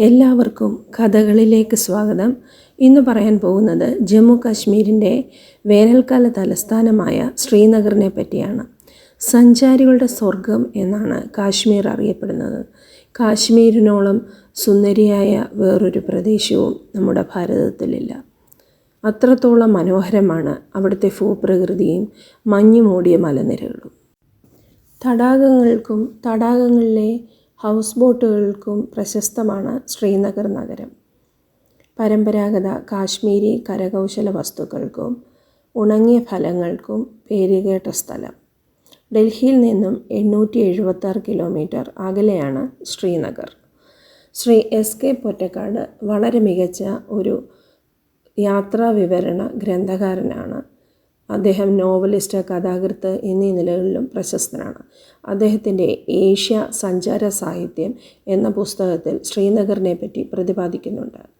എല്ലാവർക്കും കഥകളിലേക്ക് സ്വാഗതം. ഇന്ന് പറയാൻ പോകുന്നത് ജമ്മു കാശ്മീരിന്റെ വേനൽക്കാല തലസ്ഥാനമായ ശ്രീനഗറിനെ പറ്റിയാണ്. സഞ്ചാരികളുടെ സ്വർഗം എന്നാണ് കാശ്മീർ അറിയപ്പെടുന്നത്. കാശ്മീരിനോളം സുന്ദരിയായ വേറൊരു പ്രദേശവും നമ്മുടെ ഭാരതത്തിലില്ല. അത്രത്തോളം മനോഹരമാണ് അവിടുത്തെ ഭൂപ്രകൃതിയും മഞ്ഞു മൂടിയ മലനിരകളും. തടാകങ്ങൾക്കും തടാകങ്ങളിലെ ഹൗസ് ബോട്ടുകൾക്കും പ്രശസ്തമാണ് ശ്രീനഗർ നഗരം. പരമ്പരാഗത കാശ്മീരി കരകൗശല വസ്തുക്കൾക്കും ഉണങ്ങിയ ഫലങ്ങൾക്കും പേരുകേട്ട സ്ഥലം. ഡൽഹിയിൽ നിന്നും എണ്ണൂറ്റി എഴുപത്താറ് കിലോമീറ്റർ അകലെയാണ് ശ്രീനഗർ. ശ്രീ എസ് കെ പൊറ്റക്കാട് വളരെ മികച്ച ഒരു യാത്രാ വിവരണ ഗ്രന്ഥകാരനാണ്. അദ്ദേഹം നോവലിസ്റ്റ് കഥാകൃത്ത് എന്നീ നിലകളിലും പ്രശസ്തനാണ്. അദ്ദേഹത്തിന്റെ ഏഷ്യ സഞ്ചാര സാഹിത്യം എന്ന പുസ്തകത്തിൽ ശ്രീനഗറിനെ പറ്റി പ്രതിപാദിക്കുന്നുണ്ട്.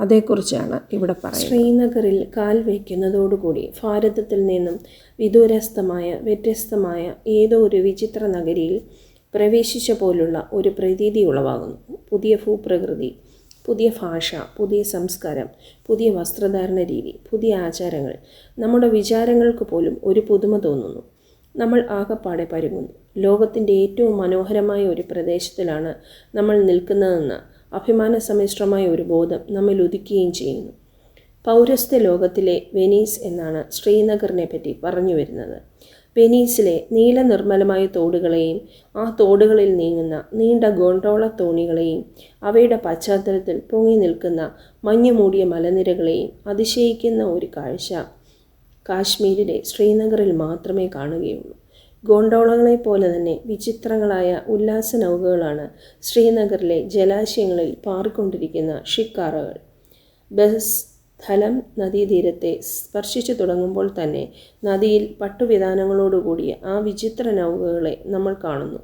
അതേക്കുറിച്ചാണ് ഇവിടെ പറയുന്നത്. ശ്രീനഗറിൽ കാൽ വയ്ക്കുന്നതോടുകൂടി ഭാരതത്തിൽ നിന്നും വിദൂരസ്ഥമായ വ്യത്യസ്തമായ ഏതോ ഒരു വിചിത്ര നഗരിയിൽ പ്രവേശിച്ച പോലുള്ള ഒരു പ്രതീതി ഉളവാകുന്നു. പുതിയ ഭൂപ്രകൃതി പുതിയ ഭാഷ പുതിയ സംസ്കാരം പുതിയ വസ്ത്രധാരണ രീതി പുതിയ ആചാരങ്ങൾ. നമ്മുടെ വിചാരങ്ങൾക്ക് പോലും ഒരു പുതുമ തോന്നുന്നു. നമ്മൾ ആകപ്പാടെ പരുങ്ങുന്നു. ലോകത്തിന്റെ ഏറ്റവും മനോഹരമായ ഒരു പ്രദേശത്തിലാണ് നമ്മൾ നിൽക്കുന്നതെന്ന് അഭിമാന സമ്മിശ്രമായ ഒരു ബോധം നമ്മിൽ ഉദിക്കുകയും ചെയ്യുന്നു. പൗരസ്ത്യ ലോകത്തിലെ വെനീസ് എന്നാണ് ശ്രീനഗറിനെ പറ്റി പറഞ്ഞു വരുന്നത്. വെനീസിലെ നീല നിർമ്മലമായ തോടുകളെയും ആ തോടുകളിൽ നീങ്ങുന്ന നീണ്ട ഗോണ്ടോള തോണികളെയും അവയുടെ പശ്ചാത്തലത്തിൽ പൊങ്ങി നിൽക്കുന്ന മഞ്ഞു മൂടിയ മലനിരകളെയും അതിശയിക്കുന്ന ഒരു കാഴ്ച കാശ്മീരിലെ ശ്രീനഗറിൽ മാത്രമേ കാണുകയുള്ളൂ. ഗോണ്ടോളങ്ങളെ പോലെ തന്നെ വിചിത്രങ്ങളായ ഉല്ലാസ നൗകകളാണ് ശ്രീനഗറിലെ ജലാശയങ്ങളിൽ പാറിക്കൊണ്ടിരിക്കുന്ന ഷിക്കാറകൾ. ബസ് സ്ഥലം നദീതീരത്തെ സ്പർശിച്ചു തുടങ്ങുമ്പോൾ തന്നെ നദിയിൽ പട്ടുവിധാനങ്ങളോടുകൂടിയ ആ വിചിത്ര നൗകകളെ നമ്മൾ കാണുന്നു.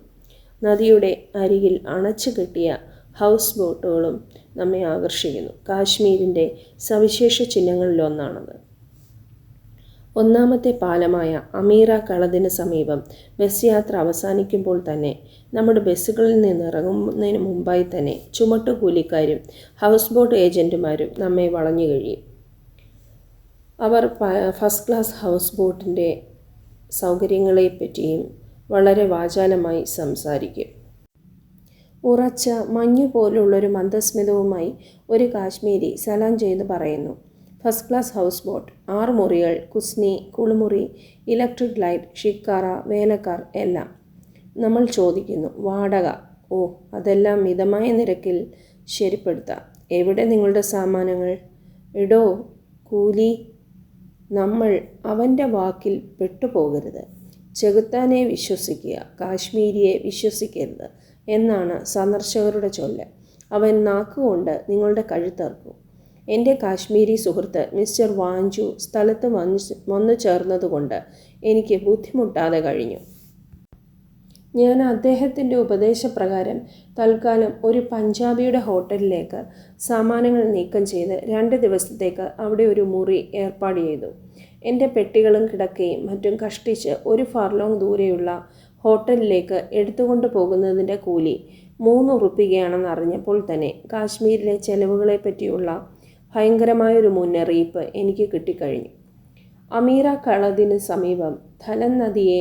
നദിയുടെ അരികിൽ അണച്ചു കെട്ടിയ ഹൗസ് ബോട്ടുകളും നമ്മെ ആകർഷിക്കുന്നു. കാശ്മീരിന്റെ സവിശേഷ ചിഹ്നങ്ങളിലൊന്നാണത്. ഒന്നാമത്തെ പാലമായ അമീറ കളതിന് സമീപം ബസ് യാത്ര അവസാനിക്കുമ്പോൾ തന്നെ നമ്മുടെ ബസ്സുകളിൽ നിന്ന് ഇറങ്ങുന്നതിന് മുമ്പായി തന്നെ ചുമട്ടുകൂലിക്കാരും ഹൗസ് ബോട്ട് ഏജന്റുമാരും നമ്മെ വളഞ്ഞു കഴിയും. അവർ ഫസ്റ്റ് ക്ലാസ് ഹൗസ് ബോട്ടിന്റെ സൗകര്യങ്ങളെപ്പറ്റിയും വളരെ വാചാലമായി സംസാരിക്കും. ഉറച്ച മഞ്ഞു പോലുള്ളൊരു മന്ദസ്മിതവുമായി ഒരു കാശ്മീരി സലാം ചെയ്ത് പറയുന്നു. ഫസ്റ്റ് ക്ലാസ് ഹൗസ് ബോട്ട് ആറ് മുറികൾ കുസ്നി കുളിമുറി ഇലക്ട്രിക് ലൈറ്റ് ഷിക്കാറ വേലക്കാർ എല്ലാം. നമ്മൾ ചോദിക്കുന്നു വാടക? ഓ അതെല്ലാം മിതമായ നിരക്കിൽ ശരിപ്പെടുത്താം. എവിടെ നിങ്ങളുടെ സാമാനങ്ങൾ? ഇടോ കൂലി? നമ്മൾ അവന്റെ വാക്കിൽ പെട്ടുപോകരുത്. ചെകുത്താനെ വിശ്വസിക്കുക കാശ്മീരിയെ വിശ്വസിക്കരുത് എന്നാണ് സന്ദർശകരുടെ ചൊല്ല്. അവൻ നാക്കുകൊണ്ട് നിങ്ങളുടെ കഴുത്തർക്കും എന്റെ കാശ്മീരി സുഹൃത്ത് മിസ്റ്റർ വാഞ്ചു സ്ഥലത്ത് വന്നു വന്നു ചേർന്നതുകൊണ്ട് എനിക്ക് ബുദ്ധിമുട്ടാതെ കഴിഞ്ഞു. ഞാൻ അദ്ദേഹത്തിന്റെ ഉപദേശപ്രകാരം തൽക്കാലം ഒരു പഞ്ചാബിയുടെ ഹോട്ടലിലേക്ക് സാമാനങ്ങൾ നീക്കം ചെയ്ത് രണ്ട് ദിവസത്തേക്ക് അവിടെ ഒരു മുറി ഏർപ്പാട് ചെയ്തു. എന്റെ പെട്ടികളും കിടക്കുകയും മറ്റും കഷ്ടിച്ച് ഒരു ഫർലോങ് ദൂരെയുള്ള ഹോട്ടലിലേക്ക് എടുത്തുകൊണ്ട് പോകുന്നതിന്റെ കൂലി മൂന്ന് ഉറുപ്പികയാണെന്ന് അറിഞ്ഞപ്പോൾ തന്നെ കാശ്മീരിലെ ചെലവുകളെ പറ്റിയുള്ള ഭയങ്കരമായൊരു മുന്നറിയിപ്പ് എനിക്ക് കിട്ടിക്കഴിഞ്ഞു. അമീറ കളതിന് സമീപം ധലൻ നദിയെ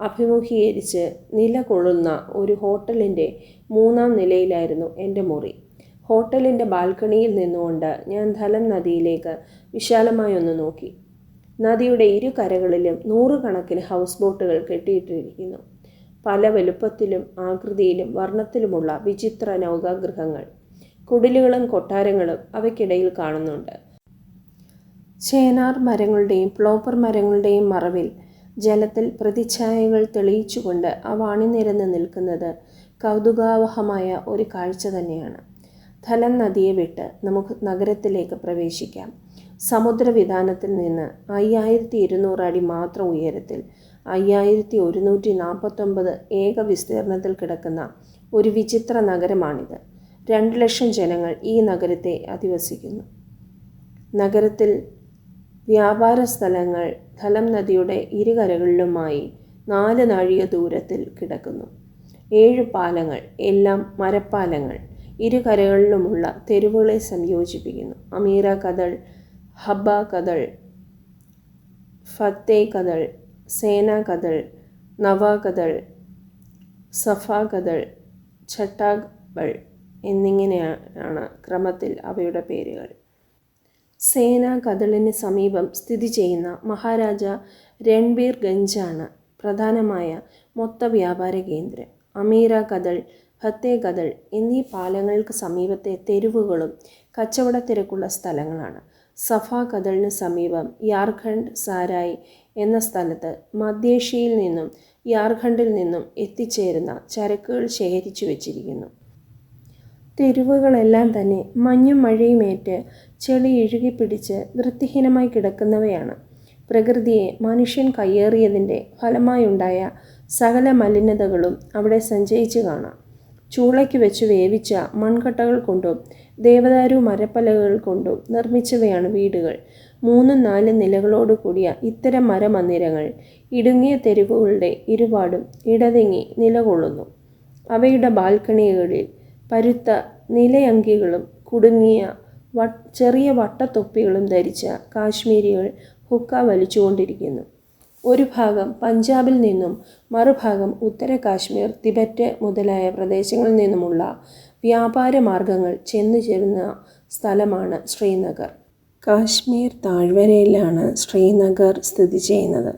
അഭിമുഖീകരിച്ച് നിലകൊള്ളുന്ന ഒരു ഹോട്ടലിന്റെ മൂന്നാം നിലയിലായിരുന്നു എന്റെ മുറി. ഹോട്ടലിന്റെ ബാൽക്കണിയിൽ നിന്നുകൊണ്ട് ഞാൻ ധലം നദിയിലേക്ക് വിശാലമായി ഒന്ന് നോക്കി. നദിയുടെ ഇരു കരകളിലും നൂറുകണക്കിന് ഹൗസ് ബോട്ടുകൾ കെട്ടിയിട്ടിരിക്കുന്നു. പല വലുപ്പത്തിലും ആകൃതിയിലും വർണത്തിലുമുള്ള വിചിത്ര നൗകാഗൃഹങ്ങൾ കുടിലുകളും കൊട്ടാരങ്ങളും അവയ്ക്കിടയിൽ കാണുന്നുണ്ട്. ചേനാർ മരങ്ങളുടെയും പ്ലോപ്പർ മരങ്ങളുടെയും മറവിൽ ജലത്തിൽ പ്രതിച്ഛായകൾ തെളിയിച്ചുകൊണ്ട് അവ അണിനിരന്ന് നിൽക്കുന്നത് കൗതുകാവഹമായ ഒരു കാഴ്ച തന്നെയാണ്. ധലം നദിയെ വിട്ട് നമുക്ക് നഗരത്തിലേക്ക് പ്രവേശിക്കാം. സമുദ്രവിധാനത്തിൽ നിന്ന് അയ്യായിരത്തി ഇരുന്നൂറ് അടി മാത്രം ഉയരത്തിൽ അയ്യായിരത്തി ഒരുന്നൂറ്റി നാൽപ്പത്തൊമ്പത് ഏക വിസ്തീർണത്തിൽ കിടക്കുന്ന ഒരു വിചിത്ര നഗരമാണിത്. രണ്ട് ലക്ഷം ജനങ്ങൾ ഈ നഗരത്തെ അധിവസിക്കുന്നു. നഗരത്തിൽ വ്യാപാര സ്ഥലങ്ങൾ ധലം നദിയുടെ ഇരുകരകളിലുമായി നാല് നാഴിക ദൂരത്തിൽ കിടക്കുന്നു. ഏഴ് പാലങ്ങൾ എല്ലാം മരപ്പാലങ്ങൾ ഇരുകരകളിലുമുള്ള തെരുവുകളെ സംയോജിപ്പിക്കുന്നു. അമീറ കഥൾ ഹബ്ബ കഥൾ ഫത്തേ കഥൾ സേന കഥൾ നവ കഥൾ സഫ കഥൾ ചട്ടാബൾ എന്നിങ്ങനെയാണ് ക്രമത്തിൽ അവയുടെ പേരുകൾ. സേന കഥളിന് സമീപം സ്ഥിതി ചെയ്യുന്ന മഹാരാജ രൺബീർ ഗഞ്ചാണ് പ്രധാനമായ മൊത്ത വ്യാപാര കേന്ദ്രം. അമീര കഥൾ ഫത്തേ കഥൾ എന്നീ പാലങ്ങൾക്ക് സമീപത്തെ തെരുവുകളും കച്ചവട തിരക്കുള്ള സ്ഥലങ്ങളാണ്. സഫ കഥളിന് സമീപം യാർഖണ്ഡ് സാരായ് എന്ന സ്ഥലത്ത് മധ്യേഷ്യയിൽ നിന്നും യാർഖണ്ഡിൽ നിന്നും എത്തിച്ചേരുന്ന ചരക്കുകൾ ശേഖരിച്ചു വച്ചിരിക്കുന്നു. തെരുവുകളെല്ലാം തന്നെ മഞ്ഞും മഴയുമേറ്റ് ചെളി ഇഴുകിപ്പിടിച്ച് വൃത്തിഹീനമായി കിടക്കുന്നവയാണ്. പ്രകൃതിയെ മനുഷ്യൻ കയ്യേറിയതിന്റെ ഫലമായുണ്ടായ സകല മലിനതകളും അവിടെ സഞ്ചയിച്ചു കാണാം. ചൂളയ്ക്ക് വെച്ച് വേവിച്ച മൺകട്ടകൾ കൊണ്ടും ദേവദാരു മരപ്പലകൾ കൊണ്ടും നിർമ്മിച്ചവയാണ് വീടുകൾ. മൂന്നും നാലും നിലകളോട് കൂടിയ ഇത്തരം മരമന്ദിരങ്ങൾ ഇടുങ്ങിയ തെരുവുകളുടെ ഇരുപാടും ഇടതിങ്ങി നിലകൊള്ളുന്നു. അവയുടെ ബാൽക്കണികളിൽ പരുത്ത നിലയങ്കികളും കുടുങ്ങിയ ചെറിയ വട്ടത്തൊപ്പികളും ധരിച്ച കാശ്മീരികൾ ഹുക്ക വലിച്ചുകൊണ്ടിരിക്കുന്നു. ഒരു ഭാഗം പഞ്ചാബിൽ നിന്നും മറുഭാഗം ഉത്തര കാശ്മീർ തിബറ്റ് മുതലായ പ്രദേശങ്ങളിൽ നിന്നുമുള്ള വ്യാപാര മാർഗങ്ങൾ ചെന്നു ചേരുന്ന സ്ഥലമാണ് ശ്രീനഗർ. കാശ്മീർ താഴ്വരയിലാണ് ശ്രീനഗർ സ്ഥിതി ചെയ്യുന്നത്.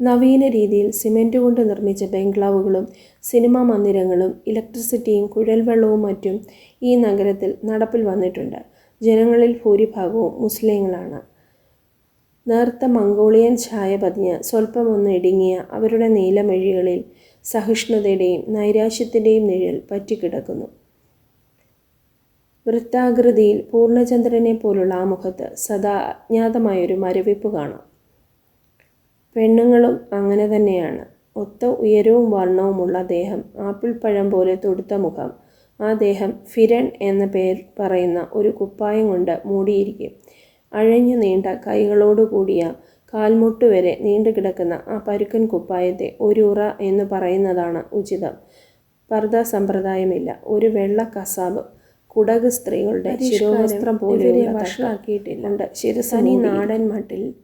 നവീന രീതിയിൽ സിമന്റ് കൊണ്ട് നിർമ്മിച്ച ബംഗ്ലാവുകളും സിനിമാ മന്ദിരങ്ങളും ഇലക്ട്രിസിറ്റിയും കുഴൽവെള്ളവും മറ്റും ഈ നഗരത്തിൽ നടപ്പിൽ വന്നിട്ടുണ്ട്. ജനങ്ങളിൽ ഭൂരിഭാഗവും മുസ്ലിങ്ങളാണ്. നേർത്ത മംഗോളിയൻ ഛായ പതിഞ്ഞ് സ്വല്പമൊന്ന് ഇടുങ്ങിയ അവരുടെ നീലമെഴികളിൽ സഹിഷ്ണുതയുടെയും നൈരാശ്യത്തിന്റെയും നിഴൽ പറ്റിക്കിടക്കുന്നു. വൃത്താകൃതിയിൽ പൂർണചന്ദ്രനെ പോലുള്ള ആ മുഖത്ത് സദാ അജ്ഞാതമായൊരു മരവിപ്പ് കാണാം. പെണ്ണുങ്ങളും അങ്ങനെ തന്നെയാണ്. ഒത്ത ഉയരവും വർണവുമുള്ള ദേഹം ആപ്പിൾ പഴം പോലെ തൊടുത്ത മുഖം. ആ ദേഹം ഫിരൺ എന്ന പേർ പറയുന്ന ഒരു കുപ്പായം കൊണ്ട് മൂടിയിരിക്കും. അഴഞ്ഞു നീണ്ട കൈകളോടുകൂടിയ കാൽമുട്ട് വരെ നീണ്ടു കിടക്കുന്ന ആ പരുക്കൻ കുപ്പായത്തെ ഒരു ഉറ എന്ന് പറയുന്നതാണ് ഉചിതം. പർദ സമ്പ്രദായമില്ല. ഒരു വെള്ള കസാബ് കുടക് സ്ത്രീകളുടെ ശിരോവസ്ത്രം പോലെയുള്ള വഷളാക്കിയിട്ടില്ല. ശിരസനി നാടൻ മട്ടിൽ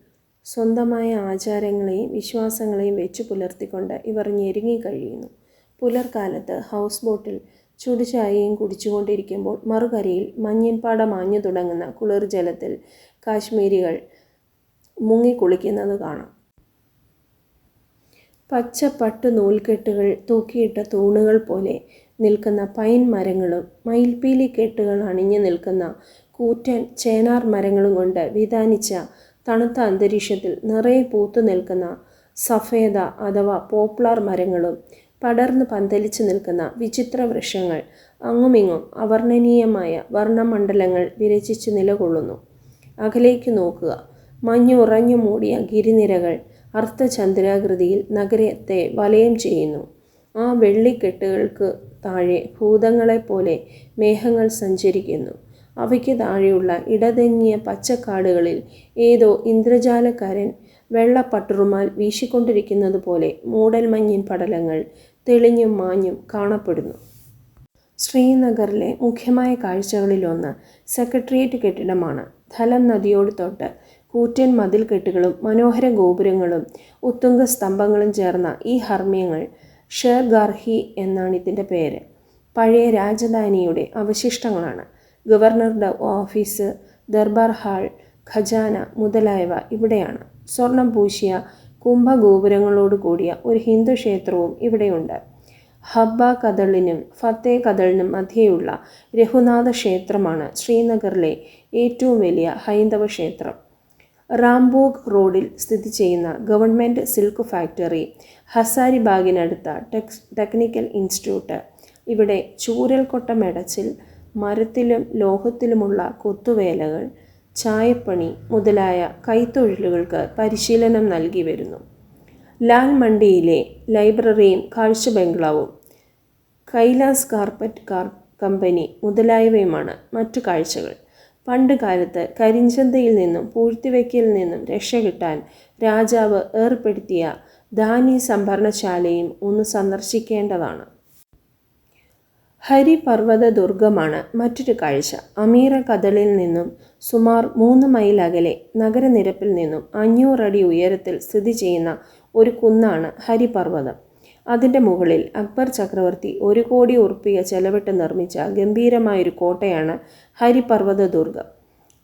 സ്വന്തമായ ആചാരങ്ങളെയും വിശ്വാസങ്ങളെയും വെച്ചു പുലർത്തിക്കൊണ്ട് ഇവർ ഞെരുങ്ങി കഴിയുന്നു. പുലർക്കാലത്ത് ഹൗസ് ബോട്ടിൽ ചുടുചായയും കുടിച്ചുകൊണ്ടിരിക്കുമ്പോൾ മറുകരയിൽ മഞ്ഞൻപാട മാഞ്ഞു തുടങ്ങുന്ന കുളിർ ജലത്തിൽ കാശ്മീരികൾ മുങ്ങിക്കുളിക്കുന്നത് കാണാം. പച്ച പട്ട് നൂൽക്കെട്ടുകൾ തൂക്കിയിട്ട തൂണുകൾ പോലെ നിൽക്കുന്ന പൈൻ മരങ്ങളും മയിൽപ്പീലി കെട്ടുകൾ അണിഞ്ഞു നിൽക്കുന്ന കൂറ്റൻ ചേനാർ മരങ്ങളും കൊണ്ട് വിധാനിച്ച തണുത്ത അന്തരീക്ഷത്തിൽ നിറയെ പൂത്തു നിൽക്കുന്ന സഫേദ അഥവാ പോപ്ലാർ മരങ്ങളും പടർന്ന് പന്തലിച്ചു നിൽക്കുന്ന വിചിത്ര വൃക്ഷങ്ങൾ അങ്ങുമിങ്ങും അവർണനീയമായ വർണമണ്ഡലങ്ങൾ വിരചിച്ച് നിലകൊള്ളുന്നു. അകലേക്ക് നോക്കുക. മഞ്ഞുറഞ്ഞു മൂടിയ ഗിരിനിരകൾ അർത്ഥചന്ദ്രാകൃതിയിൽ നഗരത്തെ വലയം ചെയ്യുന്നു. ആ വെള്ളിക്കെട്ടുകൾക്ക് താഴെ ഭൂതങ്ങളെപ്പോലെ മേഘങ്ങൾ സഞ്ചരിക്കുന്നു. അവയ്ക്ക് താഴെയുള്ള ഇടതെങ്ങിയ പച്ചക്കാടുകളിൽ ഏതോ ഇന്ദ്രജാലക്കാരൻ വെള്ളപ്പട്ടുറുമാൽ വീശിക്കൊണ്ടിരിക്കുന്നത് പോലെ മൂടൽമഞ്ഞിൻ പടലങ്ങൾ തെളിഞ്ഞും മാഞ്ഞും കാണപ്പെടുന്നു. ശ്രീനഗറിലെ മുഖ്യമായ കാഴ്ചകളിലൊന്ന് സെക്രട്ടേറിയറ്റ് കെട്ടിടമാണ്. ധലം നദിയോട് തൊട്ട് കൂറ്റൻ മതിൽ കെട്ടുകളും മനോഹര ഗോപുരങ്ങളും ഉത്തുംഗ സ്തംഭങ്ങളും ചേർന്ന ഈ ഹർമ്മ്യങ്ങൾ ഷേർഗാർഹി എന്നാണ് ഇതിന്റെ പേര്. പഴയ രാജധാനിയുടെ അവശിഷ്ടങ്ങളാണ്. ഗവർണറുടെ ഓഫീസ് ദർബാർ ഹാൾ ഖജാന മുതലായവ ഇവിടെയാണ്. സ്വർണം പൂശിയ കുംഭഗോപുരങ്ങളോട് കൂടിയ ഒരു ഹിന്ദു ക്ഷേത്രവും ഇവിടെയുണ്ട്. ഹബ്ബ കദളിനും ഫത്തേ കദളിനും മധ്യേയുള്ള രഘുനാഥ ക്ഷേത്രമാണ് ശ്രീനഗറിലെ ഏറ്റവും വലിയ ഹൈന്ദവ ക്ഷേത്രം. റാംബോഗ് റോഡിൽ സ്ഥിതി ചെയ്യുന്ന ഗവൺമെന്റ് സിൽക്ക് ഫാക്ടറി ഹസാരിബാഗിനടുത്ത ടെക്സ് ടെക്നിക്കൽ ഇൻസ്റ്റിറ്റ്യൂട്ട് ഇവിടെ ചൂരൽക്കൊട്ട മെടച്ചിൽ മരത്തിലും ലോഹത്തിലുമുള്ള കൊത്തുവേലകൾ ചായപ്പണി മുതലായ കൈത്തൊഴിലുകൾക്ക് പരിശീലനം നൽകി വരുന്നു. ലാൽ മണ്ടിയിലെ ലൈബ്രറിയും കാഴ്ച ബംഗ്ലാവും കൈലാസ് കാർപ്പറ്റ് കാർ കമ്പനി മുതലായവയുമാണ് മറ്റു കാഴ്ചകൾ. പണ്ട് കാലത്ത് കരിഞ്ചന്തയിൽ നിന്നും പൂഴ്ത്തിവെക്കിൽ നിന്നും രക്ഷ കിട്ടാൻ രാജാവ് ഏർപ്പെടുത്തിയ ധാന്യ സംഭരണശാലയും ഒന്ന് സന്ദർശിക്കേണ്ടതാണ്. ഹരിപർവത ദുർഗമാണ് മറ്റൊരു കാഴ്ച. അമീറ കദളിൽ നിന്നും സുമാർ മൂന്ന് മൈൽ അകലെ നഗരനിരപ്പിൽ നിന്നും അഞ്ഞൂറടി ഉയരത്തിൽ സ്ഥിതി ചെയ്യുന്ന ഒരു കുന്നാണ് ഹരിപർവതം. അതിന്റെ മുകളിൽ അക്ബർ ചക്രവർത്തി ഒരു കോടി ഉറുപ്പിക ചെലവിട്ട് നിർമ്മിച്ച ഗംഭീരമായൊരു കോട്ടയാണ് ഹരിപർവത ദുർഗം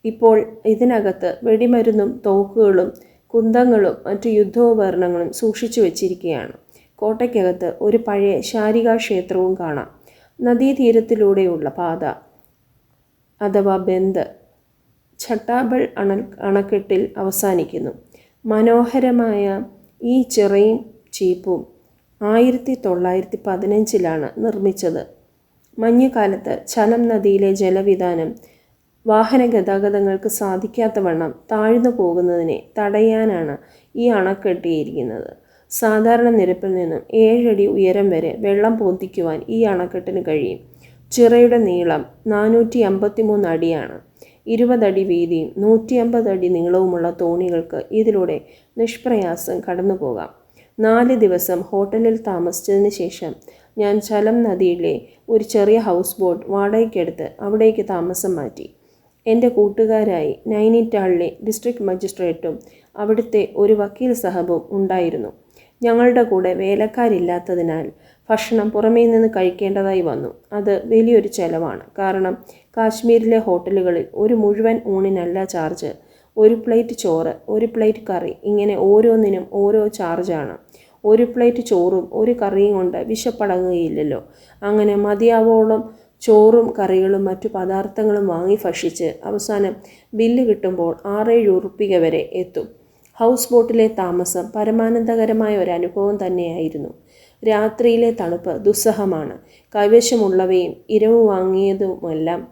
ഇപ്പോൾ ഇതിനകത്ത് വെടിമരുന്നും തോക്കുകളും കുന്തങ്ങളും മറ്റു യുദ്ധോപകരണങ്ങളും സൂക്ഷിച്ചു വച്ചിരിക്കുകയാണ്. കോട്ടയ്ക്കകത്ത് ഒരു പഴയ ശാരികാ ക്ഷേത്രവും കാണാം. നദീതീരത്തിലൂടെയുള്ള പാത അഥവാ ബന്ദ് ഛട്ടാബൾ അണ അണക്കെട്ടിൽ അവസാനിക്കുന്നു. മനോഹരമായ ഈ ചിറയും ചീപ്പും ആയിരത്തി തൊള്ളായിരത്തി പതിനഞ്ചിലാണ് നിർമ്മിച്ചത്. മഞ്ഞുകാലത്ത് ചലം നദിയിലെ ജലവിധാനം വാഹന ഗതാഗതങ്ങൾക്ക് സാധിക്കാത്ത വണ്ണം താഴ്ന്നു പോകുന്നതിനെ തടയാനാണ് ഈ അണ കെട്ടിയിരിക്കുന്നത് സാധാരണ നിരപ്പിൽ നിന്നും ഏഴടി ഉയരം വരെ വെള്ളം പൊന്തിക്കുവാൻ ഈ അണക്കെട്ടിന് കഴിയും. ചിറയുടെ നീളം നാനൂറ്റി അമ്പത്തി മൂന്ന് അടിയാണ്. ഇരുപതടി വീതിയും നൂറ്റി അമ്പത് അടി നീളവുമുള്ള തോണികൾക്ക് ഇതിലൂടെ നിഷ്പ്രയാസം കടന്നു പോകാം. നാല് ദിവസം ഹോട്ടലിൽ താമസിച്ചതിന് ശേഷം ഞാൻ ചലം നദിയിലെ ഒരു ചെറിയ ഹൗസ് ബോട്ട് വാടകയ്ക്കെടുത്ത് അവിടേക്ക് താമസം മാറ്റി. എന്റെ കൂട്ടുകാരായി നൈനിറ്റാളിലെ ഡിസ്ട്രിക്ട് മജിസ്ട്രേറ്റും അവിടുത്തെ ഒരു വക്കീൽ സഹബും ഉണ്ടായിരുന്നു. ഞങ്ങളുടെ കൂടെ വേലക്കാരില്ലാത്തതിനാൽ ഭക്ഷണം പുറമേ നിന്ന് കഴിക്കേണ്ടതായി വന്നു. അത് വലിയൊരു ചെലവാണ്. കാരണം കാശ്മീരിലെ ഹോട്ടലുകളിൽ ഒരു മുഴുവൻ ഊണിനല്ല ചാർജ്. ഒരു പ്ലേറ്റ് ചോറ് ഒരു പ്ലേറ്റ് കറി ഇങ്ങനെ ഓരോന്നിനും ഓരോ ചാർജാണ്. ഒരു പ്ലേറ്റ് ചോറും ഒരു കറിയും കൊണ്ട് വിശപ്പടങ്ങുകയില്ലല്ലോ. അങ്ങനെ മതിയാവോളം ചോറും കറികളും മറ്റു പദാർത്ഥങ്ങളും വാങ്ങി ഭക്ഷിച്ച് അവസാനം ബില്ല് കിട്ടുമ്പോൾ ആറേഴ് ഉറുപ്പിക വരെ എത്തും. ഹൗസ് ബോട്ടിലെ താമസം പരമാനന്ദകരമായ ഒരു അനുഭവം തന്നെയായിരുന്നു. രാത്രിയിലെ തണുപ്പ് ദുസ്സഹമാണ്. കൈവശമുള്ളവയും ഇരവ് വാങ്ങിയതുമെല്ലാം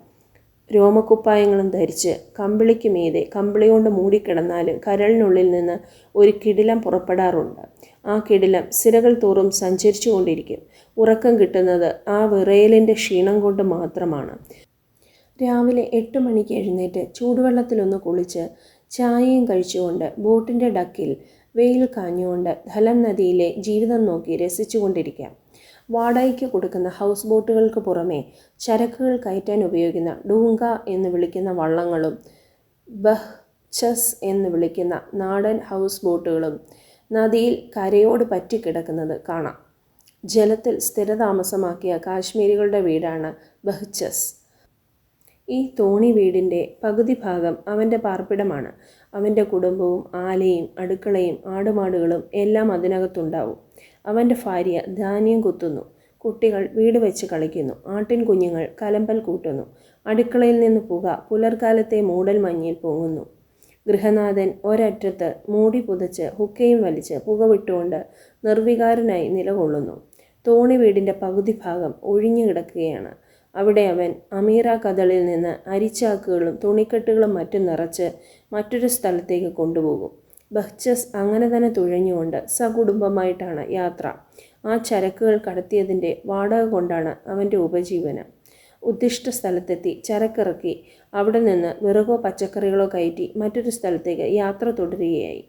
രോമക്കുപ്പായങ്ങളും ധരിച്ച് കമ്പിളിക്ക് മീതെ കമ്പിളി കൊണ്ട് മൂടിക്കിടന്നാലും കരളിനുള്ളിൽ നിന്ന് ഒരു കിടിലം പുറപ്പെടാറുണ്ട്. ആ കിടിലം സിരകൾ തോറും സഞ്ചരിച്ചു കൊണ്ടിരിക്കും. ഉറക്കം കിട്ടുന്നത് ആ വിറയലിന്റെ ക്ഷീണം കൊണ്ട് മാത്രമാണ്. രാവിലെ എട്ട് മണിക്ക് എഴുന്നേറ്റ് ചൂടുവെള്ളത്തിലൊന്ന് കുളിച്ച് ചായയും കഴിച്ചുകൊണ്ട് ബോട്ടിന്റെ ഡക്കിൽ വെയിൽ കാഞ്ഞുകൊണ്ട് ധലം നദിയിലെ ജീവിതം നോക്കി രസിച്ചുകൊണ്ടിരിക്കാം. വാടകയ്ക്ക് കൊടുക്കുന്ന ഹൗസ് ബോട്ടുകൾക്ക് പുറമെ ചരക്കുകൾ കയറ്റാൻ ഉപയോഗിക്കുന്ന ഡൂങ്ക എന്ന് വിളിക്കുന്ന വള്ളങ്ങളും ബഹ് ചസ് എന്ന് വിളിക്കുന്ന നാടൻ ഹൗസ് ബോട്ടുകളും നദിയിൽ കരയോട് പറ്റിക്കിടക്കുന്നത് കാണാം. ജലത്തിൽ സ്ഥിരതാമസമാക്കിയ കാശ്മീരികളുടെ വീടാണ് ബഹ്ചസ് ഈ തോണി വീടിന്റെ പകുതി ഭാഗം അവന്റെ പാർപ്പിടമാണ്. അവന്റെ കുടുംബവും ആലയും അടുക്കളയും ആടുമാടുകളും എല്ലാം അതിനകത്തുണ്ടാവും. അവന്റെ ഭാര്യ ധാന്യം കുത്തുന്നു. കുട്ടികൾ വീട് വെച്ച് കളിക്കുന്നു. ആട്ടിൻ കുഞ്ഞുങ്ങൾ കലമ്പൽ കൂട്ടുന്നു. അടുക്കളയിൽ നിന്ന് പുക പുലർക്കാലത്തെ മൂടൽ മഞ്ഞിൽ പൊങ്ങുന്നു. ഗൃഹനാഥൻ ഒരറ്റത്ത് മൂടി പുതച്ച് ഹുക്കയും വലിച്ച് പുക വിട്ടുകൊണ്ട് നിർവികാരനായി നിലകൊള്ളുന്നു. തോണി വീടിന്റെ പകുതി ഭാഗം ഒഴിഞ്ഞു കിടക്കുകയാണ്. അവിടെ അവൻ അമീറ കതളിൽ നിന്ന് അരിച്ചാക്കുകളും തുണിക്കെട്ടുകളും മറ്റും നിറച്ച് മറ്റൊരു സ്ഥലത്തേക്ക് കൊണ്ടുപോകും. ബഹ്ചസ് അങ്ങനെ തന്നെ തുഴഞ്ഞുകൊണ്ട് സകുടുംബമായിട്ടാണ് യാത്ര. ആ ചരക്കുകൾ കടത്തിയതിന്റെ വാടക കൊണ്ടാണ് അവന്റെ ഉപജീവനം. ഉദ്ദിഷ്ട സ്ഥലത്തെത്തി ചരക്കിറക്കി. അവിടെ നിന്ന് വിറകോ പച്ചക്കറികളോ കയറ്റി മറ്റൊരു സ്ഥലത്തേക്ക് യാത്ര തുടരുകയായി.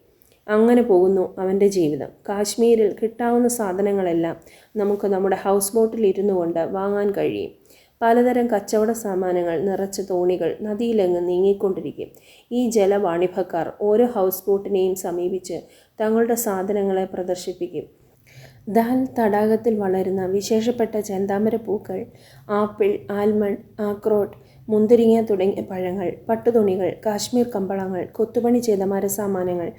അങ്ങനെ പോകുന്നു അവന്റെ ജീവിതം. കാശ്മീരിൽ കിട്ടാവുന്ന സാധനങ്ങളെല്ലാം നമുക്ക് നമ്മുടെ ഹൗസ് ബോട്ടിൽ ഇരുന്നു കൊണ്ട് വാങ്ങാൻ കഴിയും. പലതരം കച്ചവട സാമാനങ്ങൾ നിറച്ച തോണികൾ നദിയിലെങ്ങ് നീങ്ങിക്കൊണ്ടിരിക്കും. ഈ ജലവാണിഭക്കാർ ഓരോ ഹൗസ് ബോട്ടിനെയും സമീപിച്ച് തങ്ങളുടെ സാധനങ്ങളെ പ്രദർശിപ്പിക്കും. ദാൽ തടാകത്തിൽ വളരുന്ന വിശേഷപ്പെട്ട ചെന്താമര പൂക്കൾ ആപ്പിൾ ആൽമണ്ട് ആക്രോട്ട് മുന്തിരിങ്ങ തുടങ്ങിയ പഴങ്ങൾ പട്ടുതുണികൾ കാശ്മീർ കമ്പളങ്ങൾ കൊത്തുപണി ചെയ്ത മരസാമാനങ്ങൾ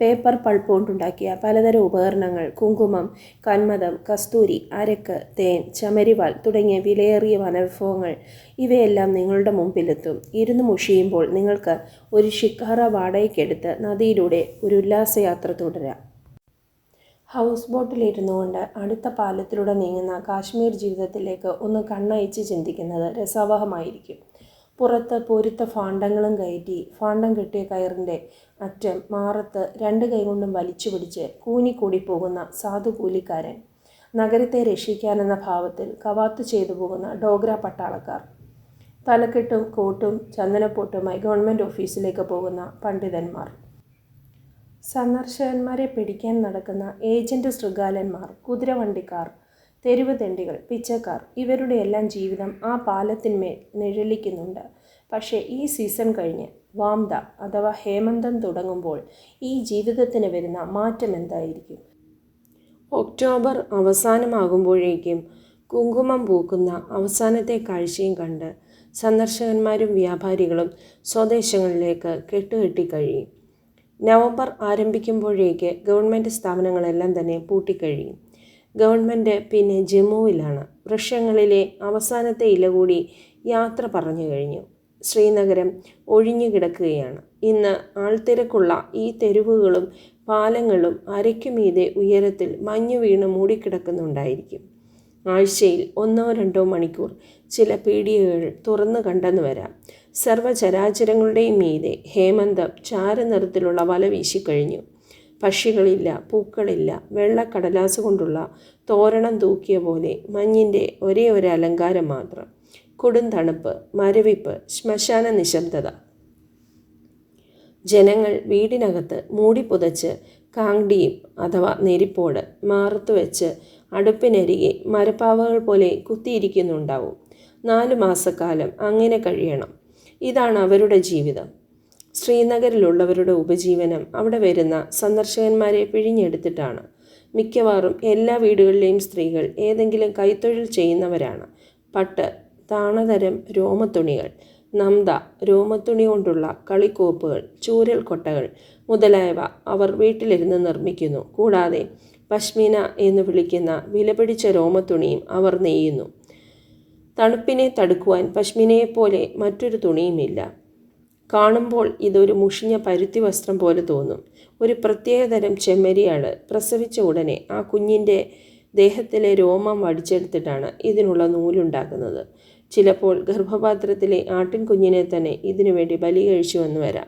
പേപ്പർ പൾപ്പ് കൊണ്ടുണ്ടാക്കിയ പലതരം ഉപകരണങ്ങൾ കുങ്കുമം കന്മദം കസ്തൂരി അരക്ക് തേൻ ചമരിവാൽ തുടങ്ങിയ വിലയേറിയ വനവിഭവങ്ങൾ ഇവയെല്ലാം നിങ്ങളുടെ മുമ്പിലെത്തും. ഇരുന്ന് മുഷിയുമ്പോൾ നിങ്ങൾക്ക് ഒരു ഷിക്കാറ വാടകയ്ക്കെടുത്ത് നദിയിലൂടെ ഒരു ഉല്ലാസയാത്ര തുടരാം. ഹൗസ് ബോട്ടിലിരുന്നു കൊണ്ട് അടുത്ത പാലത്തിലൂടെ നീങ്ങുന്ന കാശ്മീർ ജീവിതത്തിലേക്ക് ഒന്ന് കണ്ണയച്ച് ചിന്തിക്കുന്നത് രസാവഹമായിരിക്കും. പുറത്ത് പൊരുത്ത ഫാണ്ടങ്ങളും കയറ്റി ഫാണ്ടം കെട്ടിയ കയറിന്റെ അറ്റം മാറത്ത് രണ്ട് കൈകൊണ്ടും വലിച്ചു പിടിച്ച് കൂനിക്കൂടി പോകുന്ന സാധു കൂലിക്കാരൻ. നഗരത്തെ രക്ഷിക്കാനെന്ന ഭാവത്തിൽ കവാത്ത് ചെയ്തു പോകുന്ന ഡോഗ്ര പട്ടാളക്കാർ. തലക്കെട്ടും കോട്ടും ചന്ദനപ്പൊട്ടുമായി ഗവൺമെന്റ് ഓഫീസിലേക്ക് പോകുന്ന പണ്ഡിതന്മാർ. സന്ദർശകന്മാരെ പിടിക്കാൻ നടക്കുന്ന ഏജന്റ് ശൃഗാലന്മാർ കുതിരവണ്ടിക്കാർ തെരുവ് തെണ്ടികൾ പിച്ചക്കാർ ഇവരുടെ എല്ലാം ജീവിതം ആ പാലത്തിന്മേൽ നിഴലിക്കുന്നുണ്ട്. പക്ഷേ ഈ സീസൺ കഴിഞ്ഞ് വാംദ അഥവാ ഹേമന്തം തുടങ്ങുമ്പോൾ ഈ ജീവിതത്തിന് വരുന്ന മാറ്റം എന്തായിരിക്കും? ഒക്ടോബർ അവസാനമാകുമ്പോഴേക്കും കുങ്കുമം പൂക്കുന്ന അവസാനത്തെ കാഴ്ചയും കണ്ട് സന്ദർശകന്മാരും വ്യാപാരികളും സ്വദേശങ്ങളിലേക്ക് കെട്ടുകെട്ടി കഴിയും. നവംബർ ആരംഭിക്കുമ്പോഴേക്ക് ഗവൺമെന്റ് സ്ഥാപനങ്ങളെല്ലാം തന്നെ പൂട്ടിക്കഴിയും. ഗവൺമെന്റ് പിന്നെ ജമ്മുവിലാണ്. വൃക്ഷങ്ങളിലെ അവസാനത്തെ ഇല കൂടി യാത്ര പറഞ്ഞു കഴിഞ്ഞു. ശ്രീനഗരം ഒഴിഞ്ഞു കിടക്കുകയാണ്. ഇന്ന് ആൾത്തിരക്കുള്ള ഈ തെരുവുകളും പാലങ്ങളും അരയ്ക്കുമീതെ ഉയരത്തിൽ മഞ്ഞു വീണ് മൂടിക്കിടക്കുന്നുണ്ടായിരിക്കും. ആഴ്ചയിൽ ഒന്നോ രണ്ടോ മണിക്കൂർ ചില പീഡികകൾ തുറന്നു കണ്ടെന്ന് വരാം. സർവചരാചരങ്ങളുടെയും മീതെ ഹേമന്തം ചാരനിറത്തിലുള്ള വല വീശിക്കഴിഞ്ഞു പക്ഷികളില്ല പൂക്കളില്ല. വെള്ളക്കടലാസ് കൊണ്ടുള്ള തോരണം തൂക്കിയ പോലെ മഞ്ഞിന്റെ ഒരേ ഒരു അലങ്കാരം മാത്രം. കൊടും തണുപ്പ് മരവിപ്പ് ശ്മശാന നിശബ്ദത. ജനങ്ങൾ വീടിനകത്ത് മൂടി മൂടിപ്പുതച്ച് കാങ്ടിയും അഥവാ നെരിപ്പോട് മാറത്തു വെച്ച് അടുപ്പിനരികെ മരപ്പാവകൾ പോലെ കുത്തിയിരിക്കുന്നുണ്ടാവും. നാലു മാസക്കാലം അങ്ങനെ കഴിയണം. ഇതാണ് അവരുടെ ജീവിതം. ശ്രീനഗറിലുള്ളവരുടെ ഉപജീവനം അവിടെ വരുന്ന സന്ദർശകന്മാരെ പിഴിഞ്ഞെടുത്തിട്ടാണ്. മിക്കവാറും എല്ലാ വീടുകളിലെയും സ്ത്രീകൾ ഏതെങ്കിലും കൈത്തൊഴിൽ ചെയ്യുന്നവരാണ്. പട്ട് താണതരം രോമത്തുണികൾ നംദ രോമത്തുണി കൊണ്ടുള്ള കളിക്കോപ്പുകൾ ചൂരൽ കൊട്ടകൾ മുതലായവ അവർ വീട്ടിലിരുന്ന് നിർമ്മിക്കുന്നു. കൂടാതെ പശ്മീന എന്ന് വിളിക്കുന്ന വിലപിടിച്ച രോമത്തുണിയും അവർ നെയ്യുന്നു. തണുപ്പിനെ തടുക്കുവാൻ പശ്മിനയെപ്പോലെ മറ്റൊരു തുണിയുമില്ല. കാണുമ്പോൾ ഇതൊരു മുഷിഞ്ഞ പരുത്തി വസ്ത്രം പോലെ തോന്നും. ഒരു പ്രത്യേകതരം ചെമ്മരിയാണ് പ്രസവിച്ച ഉടനെ ആ കുഞ്ഞിന്റെ ദേഹത്തിലെ രോമം വടിച്ചെടുത്തിട്ടാണ് ഇതിനുള്ള നൂലുണ്ടാക്കുന്നത്. ചിലപ്പോൾ ഗർഭപാത്രത്തിലെ ആട്ടിൻ കുഞ്ഞിനെ തന്നെ ഇതിനു വേണ്ടി ബലി കഴിച്ചു വന്നു വരാം.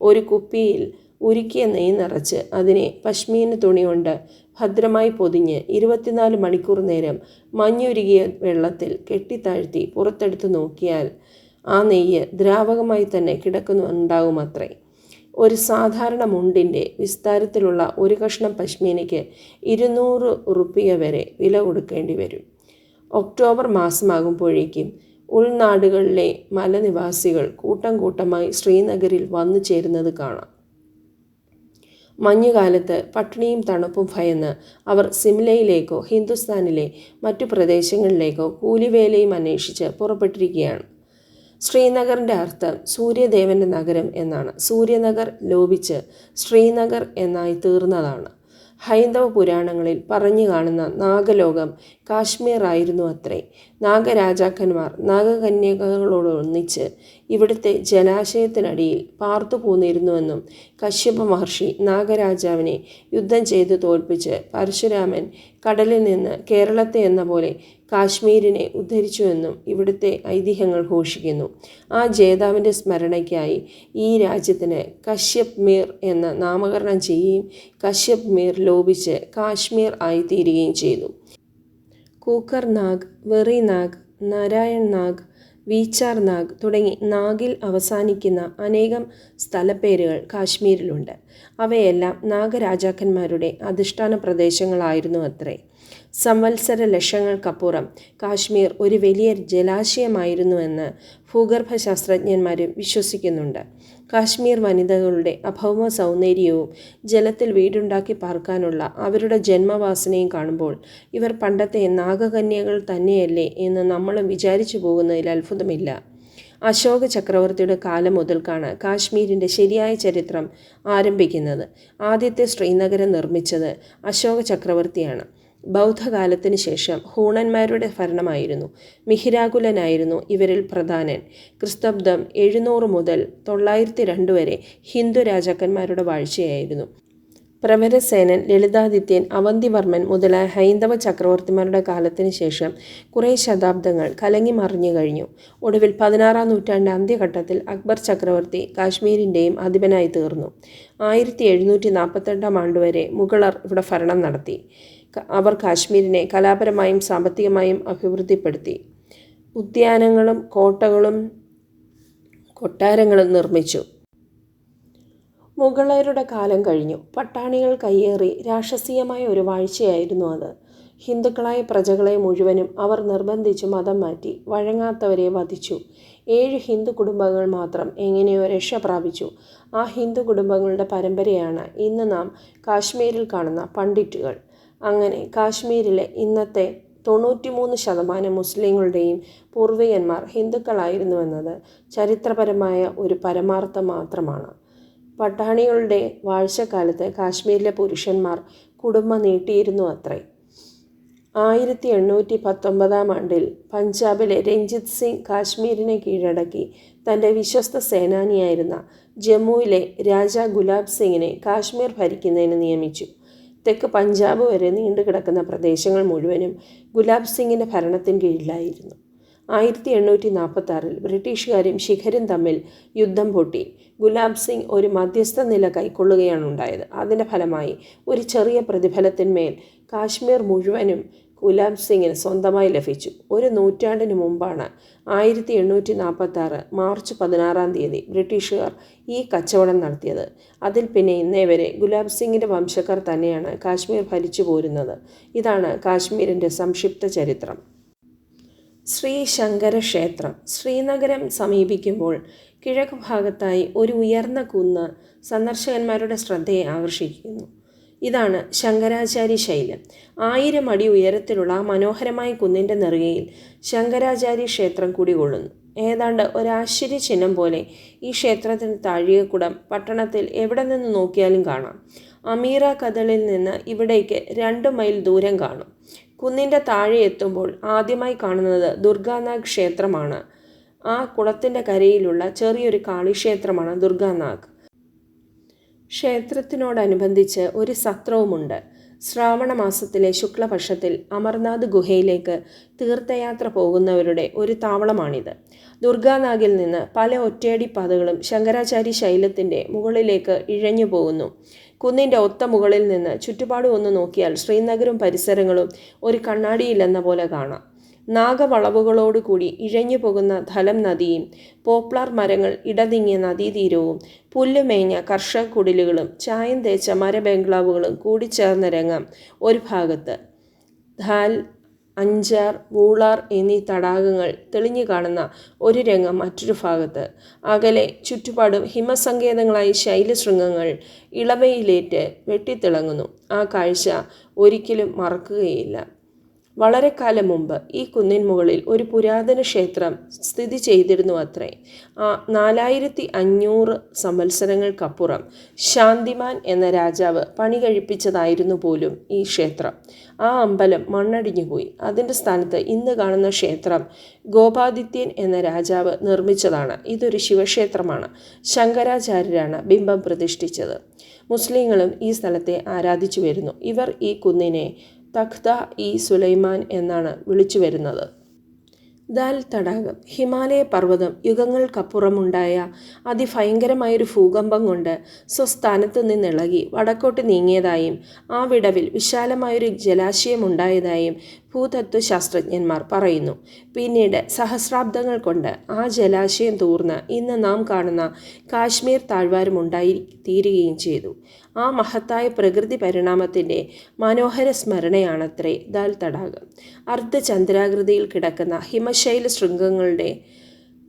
ഒരു കുപ്പിയിൽ ഉരുക്കിയ നെയ്യ് നിറച്ച് അതിനെ പശ്മീന തുണി കൊണ്ട് ഭദ്രമായി പൊതിഞ്ഞ് ഇരുപത്തിനാല് മണിക്കൂർ നേരം മഞ്ഞുരുകിയ വെള്ളത്തിൽ കെട്ടിത്താഴ്ത്തി പുറത്തെടുത്ത് നോക്കിയാൽ ആ നെയ്യ് ദ്രാവകമായി തന്നെ കിടക്കുന്നുണ്ടാകും അത്രേ ഒരു സാധാരണ മുണ്ടിന്റെ വിസ്താരത്തിലുള്ള ഒരു കഷ്ണം പശ്മീനയ്ക്ക് ഇരുന്നൂറ് റുപ്പിക വരെ വില കൊടുക്കേണ്ടി വരും. ഒക്ടോബർ മാസമാകുമ്പോഴേക്കും ഉൾനാടുകളിലെ മലനിവാസികൾ കൂട്ടം കൂട്ടമായി ശ്രീനഗറിൽ വന്നു ചേരുന്നത് കാണാം. മഞ്ഞുകാലത്ത് പട്ടിണിയും തണുപ്പും ഭയന്ന് അവർ സിംലയിലേക്കോ ഹിന്ദുസ്ഥാനിലെ മറ്റു പ്രദേശങ്ങളിലേക്കോ കൂലിവേലയും അന്വേഷിച്ച് പുറപ്പെട്ടിരിക്കുകയാണ്. ശ്രീനഗറിന്റെ അർത്ഥം സൂര്യദേവന്റെ നഗരം എന്നാണ്. സൂര്യനഗർ ലോപിച്ച് ശ്രീനഗർ എന്നായി തീർന്നതാണ്. ഹൈന്ദവ പുരാണങ്ങളിൽ പറഞ്ഞു കാണുന്ന നാഗലോകം കാശ്മീർ ആയിരുന്നു അത്രേ. നാഗരാജാക്കന്മാർ നാഗകന്യകകളോടൊന്നിച്ച് ഇവിടുത്തെ ജലാശയത്തിനടിയിൽ പാർത്തു പോന്നിരുന്നുവെന്നും കശ്യപ മഹർഷി നാഗരാജാവിനെ യുദ്ധം ചെയ്ത് തോൽപ്പിച്ച് പരശുരാമൻ കടലിൽ നിന്ന് കേരളത്തെ എന്ന പോലെ കാശ്മീരിനെ ഉദ്ധരിച്ചുവെന്നും ഇവിടുത്തെ ഐതിഹ്യങ്ങൾ ഘോഷിക്കുന്നു. ആ ജേതാവിന്റെ സ്മരണയ്ക്കായി ഈ രാജ്യത്തിന് കശ്യപ് മീർ എന്ന് നാമകരണം ചെയ്യുകയും കശ്യപ് മീർ ലോപിച്ച് കാശ്മീർ ആയിത്തീരുകയും ചെയ്തു. കൂക്കർ നാഗ് വെറി നാഗ് നാരായൺ നാഗ് വീച്ചാർ നാഗ് തുടങ്ങി നാഗിൽ അവസാനിക്കുന്ന അനേകം സ്ഥലപ്പേരുകൾ കാശ്മീരിലുണ്ട്. അവയെല്ലാം നാഗരാജാക്കന്മാരുടെ അധിഷ്ഠാന പ്രദേശങ്ങളായിരുന്നു അത്രേ. സംവത്സര ലക്ഷങ്ങൾക്കപ്പുറം കാശ്മീർ ഒരു വലിയ ജലാശയമായിരുന്നുവെന്ന് ഭൂഗർഭശാസ്ത്രജ്ഞന്മാരും വിശ്വസിക്കുന്നുണ്ട്. കാശ്മീർ വനിതകളുടെ അഭൗമ സൗന്ദര്യവും ജലത്തിൽ വീടുണ്ടാക്കി പാർക്കാനുള്ള അവരുടെ ജന്മവാസനയും കാണുമ്പോൾ ഇവർ പണ്ടത്തെ നാഗകന്യകൾ തന്നെയല്ലേ എന്ന് നമ്മളും വിചാരിച്ചു പോകുന്നതിൽ അത്ഭുതമില്ല. അശോക ചക്രവർത്തിയുടെ കാലം മുതൽക്കാണ് കാശ്മീരിന്റെ ശരിയായ ചരിത്രം ആരംഭിക്കുന്നത്. ആദ്യത്തെ ശ്രീനഗരം നിർമ്മിച്ചത് അശോക ചക്രവർത്തിയാണ്. ബൗദ്ധകാലത്തിന് ശേഷം ഹൂണന്മാരുടെ ഭരണമായിരുന്നു. മിഹിരാകുലനായിരുന്നു ഇവരിൽ പ്രധാനൻ. ക്രിസ്തബ്ദം എഴുന്നൂറ് മുതൽ തൊള്ളായിരത്തി രണ്ട് വരെ ഹിന്ദു രാജാക്കന്മാരുടെ വാഴ്ചയായിരുന്നു. പ്രവരസേനൻ ലളിതാദിത്യൻ അവന്തിവർമ്മൻ മുതലായ ഹൈന്ദവ ചക്രവർത്തിമാരുടെ കാലത്തിന് ശേഷം കുറേ ശതാബ്ദങ്ങൾ കലങ്ങി മറിഞ്ഞു കഴിഞ്ഞു. ഒടുവിൽ പതിനാറാം നൂറ്റാണ്ട് അന്ത്യഘട്ടത്തിൽ അക്ബർ ചക്രവർത്തി കാശ്മീരിന്റെയും അധിപനായി തീർന്നു. ആയിരത്തി എഴുന്നൂറ്റി നാൽപ്പത്തെട്ടാം ആണ്ടുവരെ മുഗളർ ഇവിടെ ഭരണം നടത്തി. അവർ കാശ്മീരിനെ കലാപരമായും സാമ്പത്തികമായും അഭിവൃദ്ധിപ്പെടുത്തി. ഉദ്യാനങ്ങളും കോട്ടകളും കൊട്ടാരങ്ങളും നിർമ്മിച്ചു. മുഗളരുടെ കാലം കഴിഞ്ഞു. പട്ടാണികൾ കയ്യേറി രാക്ഷസീയമായ ഒരു വാഴ്ചയായിരുന്നു അത്. ഹിന്ദുക്കളായ പ്രജകളെ മുഴുവനും അവർ നിർബന്ധിച്ചു മതം മാറ്റി വഴങ്ങാത്തവരെ വധിച്ചു. ഏഴ് ഹിന്ദു കുടുംബങ്ങൾ മാത്രം എങ്ങനെയോ രക്ഷ പ്രാപിച്ചു. ആ ഹിന്ദു കുടുംബങ്ങളുടെ പരമ്പരയാണ് ഇന്ന് നാം കാശ്മീരിൽ കാണുന്ന പണ്ഡിറ്റുകൾ. അങ്ങനെ കാശ്മീരിലെ ഇന്നത്തെ തൊണ്ണൂറ്റിമൂന്ന് ശതമാനം മുസ്ലിങ്ങളുടെയും പൂർവികന്മാർ ഹിന്ദുക്കളായിരുന്നുവെന്നത് ചരിത്രപരമായ ഒരു പരമാർത്ഥം മാത്രമാണ്. പട്ടാണികളുടെ വാഴ്ചക്കാലത്ത് കാശ്മീരിലെ പുരുഷന്മാർ കുടുംബം നീട്ടിയിരുന്നു അത്രേ. ആയിരത്തി എണ്ണൂറ്റി പത്തൊമ്പതാം ആണ്ടിൽ പഞ്ചാബിലെ രഞ്ജിത് സിംഗ് കാശ്മീരിനെ കീഴടക്കി തന്റെ വിശ്വസ്ത സേനാനിയായിരുന്ന ജമ്മുവിലെ രാജ ഗുലാബ് സിംഗിനെ കാശ്മീർ ഭരിക്കുന്നതിന് നിയമിച്ചു. തെക്ക് പഞ്ചാബ് വരെ നീണ്ടു കിടക്കുന്ന പ്രദേശങ്ങൾ മുഴുവനും ഗുലാബ് സിംഗിന്റെ ഭരണത്തിന് കീഴിലായിരുന്നു. ആയിരത്തി എണ്ണൂറ്റി നാൽപ്പത്തി ആറിൽ ബ്രിട്ടീഷുകാരും ശിഖരും തമ്മിൽ യുദ്ധം പൊട്ടി. ഗുലാബ് സിംഗ് ഒരു മധ്യസ്ഥ നില കൈക്കൊള്ളുകയാണ് ഉണ്ടായത് അതിന്റെ ഫലമായി ഒരു ചെറിയ പ്രതിഫലത്തിന്മേൽ കാശ്മീർ മുഴുവനും ഗുലാബ് സിംഗിന് സ്വന്തമായി ലഭിച്ചു. ഒരു നൂറ്റാണ്ടിന് മുമ്പാണ് ആയിരത്തി എണ്ണൂറ്റി നാൽപ്പത്തി ആറ് മാർച്ച് പതിനാറാം തീയതി ബ്രിട്ടീഷുകാർ ഈ കച്ചവടം നടത്തിയത്. അതിൽ പിന്നെ ഇന്നേ വരെ ഗുലാബ് സിംഗിന്റെ വംശക്കാർ തന്നെയാണ് കാശ്മീർ ഭരിച്ചു പോരുന്നത്. ഇതാണ് കാശ്മീരിന്റെ സംക്ഷിപ്ത ചരിത്രം. ശ്രീ ശങ്കര ക്ഷേത്രം. ശ്രീനഗരം സമീപിക്കുമ്പോൾ കിഴക്ക് ഭാഗത്തായി ഒരു ഉയർന്ന കുന്ന് സന്ദർശകന്മാരുടെ ശ്രദ്ധയെ ആകർഷിക്കുന്നു. ഇതാണ് ശങ്കരാചാര്യ ശൈലം. ആയിരം അടി ഉയരത്തിലുള്ള ആ മനോഹരമായ കുന്നിന്റെ നെറുകയിൽ ശങ്കരാചാര്യ ക്ഷേത്രം കുടികൊള്ളുന്നു ഏതാണ്ട് ഒരാശ്ചര്യ ചിഹ്നം പോലെ ഈ ക്ഷേത്രത്തിന് താഴികക്കുടം പട്ടണത്തിൽ എവിടെ നിന്ന് നോക്കിയാലും കാണാം. അമീറ കഥളിൽ നിന്ന് ഇവിടേക്ക് രണ്ട് മൈൽ ദൂരം കാണും. കുന്നിന്റെ താഴെ എത്തുമ്പോൾ ആദ്യമായി കാണുന്നത് ദുർഗാനാഗ് ക്ഷേത്രമാണ്. ആ കുളത്തിന്റെ കരയിലുള്ള ചെറിയൊരു കാളിക്ഷേത്രമാണ് ദുർഗാനാഗ്. ക്ഷേത്രത്തിനോടനുബന്ധിച്ച് ഒരു സത്രവുമുണ്ട്. ശ്രാവണ മാസത്തിലെ ശുക്ലപക്ഷത്തിൽ അമർനാഥ് ഗുഹയിലേക്ക് തീർത്ഥയാത്ര പോകുന്നവരുടെ ഒരു താവളമാണിത്. ദുർഗാനാഗിൽ നിന്ന് പല ഒറ്റയടി പാതകളും ശങ്കരാചാര്യ ശൈലത്തിന്റെ മുകളിലേക്ക് ഇഴഞ്ഞു പോകുന്നു. കുന്നിന്റെ ഒത്ത മുകളിൽ നിന്ന് ചുറ്റുപാടും ഒന്ന് നോക്കിയാൽ ശ്രീനഗറും പരിസരങ്ങളും ഒരു കണ്ണാടിയില്ലെന്ന പോലെ കാണാം. നാഗവളവുകളോടുകൂടി ഇഴഞ്ഞു പോകുന്ന ധലം നദിയും പോപ്ലാർ മരങ്ങൾ ഇടതിങ്ങിയ നദീതീരവും പുല്ലുമേഞ്ഞ കർഷക കുടിലുകളും ചായം തേച്ച മരബംഗ്ലാവുകളും കൂടിച്ചേർന്ന രംഗം ഒരു ഭാഗത്ത്. ധാൽ അഞ്ചാർ വൂളാർ എന്നീ തടാകങ്ങൾ തെളിഞ്ഞു കാണുന്ന ഒരു രംഗം മറ്റൊരു ഭാഗത്ത്. അകലെ ചുറ്റുപാടും ഹിമസങ്കേതങ്ങളായി ശൈലശൃംഗങ്ങൾ ഇളവയിലേറ്റ് വെട്ടിത്തിളങ്ങുന്നു. ആ കാഴ്ച ഒരിക്കലും മറക്കുകയില്ല. വളരെ കാലം മുമ്പ് ഈ കുന്നിൻ മുകളിൽ ഒരു പുരാതന ക്ഷേത്രം സ്ഥിതി ചെയ്തിരുന്നു അത്രേ. നാലായിരത്തി അഞ്ഞൂറ് സംവത്സരങ്ങൾക്കപ്പുറം ശാന്തിമാൻ എന്ന രാജാവ് പണി കഴിപ്പിച്ചതായിരുന്നു പോലും ഈ ക്ഷേത്രം. ആ അമ്പലം മണ്ണടിഞ്ഞുപോയി അതിന്റെ സ്ഥാനത്ത് ഇന്ന് കാണുന്ന ക്ഷേത്രം ഗോപാദിത്യൻ എന്ന രാജാവ് നിർമ്മിച്ചതാണ്. ഇതൊരു ശിവക്ഷേത്രമാണ്. ശങ്കരാചാര്യരാണ് ബിംബം പ്രതിഷ്ഠിച്ചത്. മുസ്ലിങ്ങളും ഈ സ്ഥലത്തെ ആരാധിച്ചു വരുന്നു. ഇവർ ഈ കുന്നിനെ തഖ്ത ഇ സുലൈമാൻ എന്നാണ് വിളിച്ചു വരുന്നത്. ദാൽ തടാകം ഹിമാലയ പർവതം യുഗങ്ങൾക്കപ്പുറമുണ്ടായ അതിഭയങ്കരമായൊരു ഭൂകമ്പം കൊണ്ട് സ്വസ്ഥാനത്ത് നിന്നിളകി വടക്കോട്ട് നീങ്ങിയതായും ആ വിടവിൽ വിശാലമായൊരു ജലാശയം ഉണ്ടായതായും ഭൂതത്വശാസ്ത്രജ്ഞന്മാർ പറയുന്നു. പിന്നീട് സഹസ്രാബ്ദങ്ങൾ കൊണ്ട് ആ ജലാശയം തൂർന്ന് ഇന്ന് നാം കാണുന്ന കാശ്മീർ താഴ്വാരമുണ്ടായി തീരുകയും ചെയ്തു. ആ മഹത്തായ പ്രകൃതി പരിണാമത്തിന്റെ മനോഹര സ്മരണയാണത്രേ ദാൽ തടാകം അർദ്ധചന്ദ്രാകൃതിയിൽ കിടക്കുന്ന ഹിമശൈല ശൃംഗങ്ങളുടെ